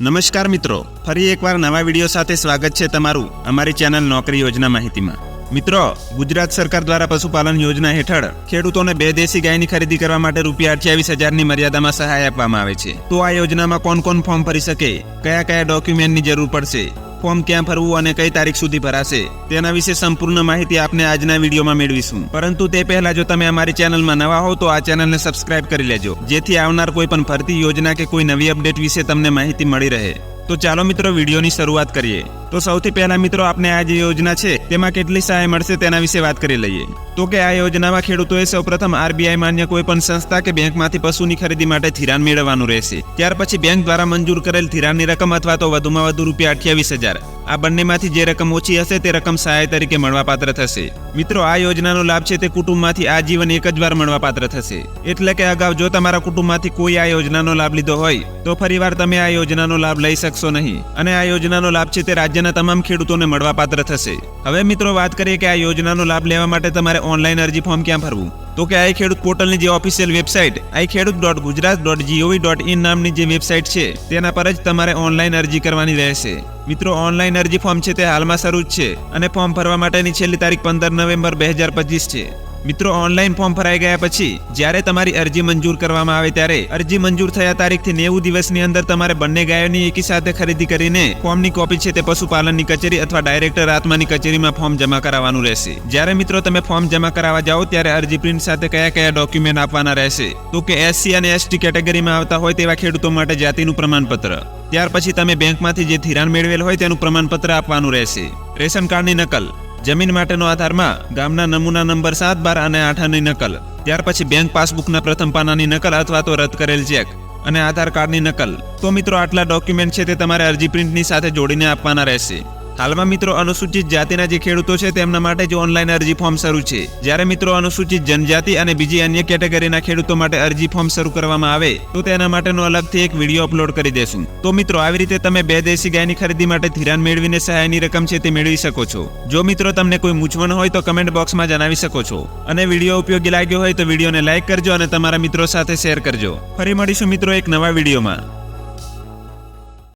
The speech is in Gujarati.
નમસ્કાર મિત્રો. ફરી એકવાર નવા વીડિયો સાથે સ્વાગત છે તમારું અમારી ચેનલ નોકરી યોજના માહિતીમાં. મિત્રો, ગુજરાત સરકાર દ્વારા પશુપાલન યોજના હેઠળ ખેડૂતોને બે દેશી ગાયની ખરીદી કરવા માટે રૂપિયા અઠ્યાવીસ હજારની મર્યાદામાં સહાય આપવામાં આવે છે. તો આ યોજનામાં કોણ કોણ ફોર્મ ભરી શકે? કયા કયા ડોક્યુમેન્ટની જરૂર પડશે? ફોર્મ ક્યાં ભરવું અને કઈ તારીખ સુધી ભરાશે, તેના વિશે સંપૂર્ણ માહિતી આપને આજના વિડીયોમાં મેળવીશું. પરંતુ તે પહેલા જો તમે અમારી ચેનલમાં નવા હો, તો આ ચેનલને સબસ્ક્રાઇબ કરી લેજો, જેથી આવનાર કોઈ પણ ભરતી યોજના કે કોઈ નવી અપડેટ વિશે તમને માહિતી મળી રહે. તો ચાલો મિત્રો વિડીયોની શરૂઆત કરીએ. તો સૌથી પહેલા મિત્રો આપને આ જે યોજના છે, તેમાં કેટલી સહાય મળશે તેના વિશે વાત કરી લઈએ. તો કે આ યોજનામાં ખેડૂતોએ સૌપ્રથમ આરબીઆઈ માન્ય કોઈ પણ સંસ્થા કે બેંકમાંથી પશુની ખરીદી માટે ધિરાણ મેળવવાનું રહેશે. ત્યાર પછી બેંક દ્વારા મંજૂર કરેલ ધિરાણની રકમ અથવા તો વધુમાં વધુ રૂપિયા અઠ્યાવીસ હજાર. આ બંનેમાંથી જે રકમ ઓછી હશે તે રકમ સહાય તરીકે મળવાપાત્ર થશે. મિત્રો, આ યોજનાનો લાભ છે તે કુટુંબમાંથી આજીવન એક જ વાર મળવાપાત્ર થશે. એટલે કે અગાઉ જો તમારા કુટુંબમાંથી કોઈ આ યોજનાનો લાભ લીધો હોય, તો ફરીવાર તમે આ યોજનાનો લાભ લઈ શકશો નહીં. અને આ યોજનાનો લાભ છે તે રાજ્યના તમામ ખેડૂતોને મળવાપાત્ર થશે. હવે મિત્રો, વાત કરીએ કે આ યોજનાનો લાભ લેવા માટે તમારે ઓનલાઈન અરજી ફોર્મ ક્યાં ભરવું? તો કે આઈ ખેડૂત પોર્ટલની જે official website i Khedut dot Gujarat dot G O V dot in નામની જે વેબસાઇટ છે, તેના પર જ તમારે ઓનલાઈન અરજી કરવાની રહેશે. મિત્રો ઓનલાઈન અરજી ફોર્મ છે તે હાલમાં શરૂ જ છે અને ફોર્મ ભરવા માટેની છેલ્લી તારીખ પંદર નવેમ્બર બે હજાર પચીસ છે. મિત્રો ઓનલાઈન ફોર્મ ભરાઈ ગયા પછી, જ્યારે તમારી અરજી મંજૂર કરવામાં આવે ત્યારે અરજી મંજૂર થયા તારીખથી નેવું દિવસની અંદર તમારે બંને ગાયોની એકી સાથે ખરીદી કરીને ફોર્મની કોપી છે તે પશુપાલનની કચેરી અથવા ડાયરેક્ટર આત્માની કચેરીમાં ફોર્મ જમા કરાવવાનું રહેશે. જ્યારે મિત્રો, તમે ફોર્મ જમા કરાવવા જાઓ, ત્યારે અરજી પ્રિન્ટ સાથે કયા કયા ડોક્યુમેન્ટ આપવાના રહેશે? તો કે એસસી અને એસટી કેટેગરીમાં આવતા હોય તેવા ખેડૂતો માટે જાતિનું પ્રમાણપત્ર. ત્યાર પછી તમે બેંકમાંથી જે ધિરાણ મેળવેલ હોય તેનું પ્રમાણપત્ર આપવાનું રહેશે. રેશન કાર્ડની નકલ. જમીન માટેનો આધારમાં ગામના નમૂના નંબર સાત, બાર અને આઠની નકલ, ત્યાર પછી બેંક પાસબુકના પ્રથમ પાનાની નકલ અથવા તો રદ કરેલ ચેક અને આધાર કાર્ડની નકલ. તો મિત્રો, આટલા ડોક્યુમેન્ટ છે તે તમારે અરજી પ્રિન્ટની સાથે જોડીને આપવાના રહેશે. હાલમાં મિત્રો અનુસૂચિત જાતિના જે ખેડૂતો છે તેમના માટે જ ઓનલાઈન અરજી ફોર્મ શરૂ છે. જ્યારે મિત્રો અનુસૂચિત જનજાતિ અને બીજી અન્ય કેટેગરીના ખેડૂતો માટે અરજી ફોર્મ શરૂ કરવામાં આવે, તો તેના માટેનો અલગથી એક વીડિયો અપલોડ કરી દેશું. તો મિત્રો, આવી રીતે તમે બે દેશી ગાયની ખરીદી માટે ધિરાણ મેળવીને સહાયની રકમ છે તે મેળવી શકો છો. જો મિત્રો તમને કોઈ મૂંઝવણ હોય, તો કમેન્ટ બોક્સમાં જણાવી શકો છો. અને વીડિયો ઉપયોગી લાગ્યો હોય, તો વિડીયોને લાઇક કરજો અને તમારા મિત્રો સાથે શેર કરજો. ફરી મળીશું મિત્રો એક નવા વિડીયોમાં.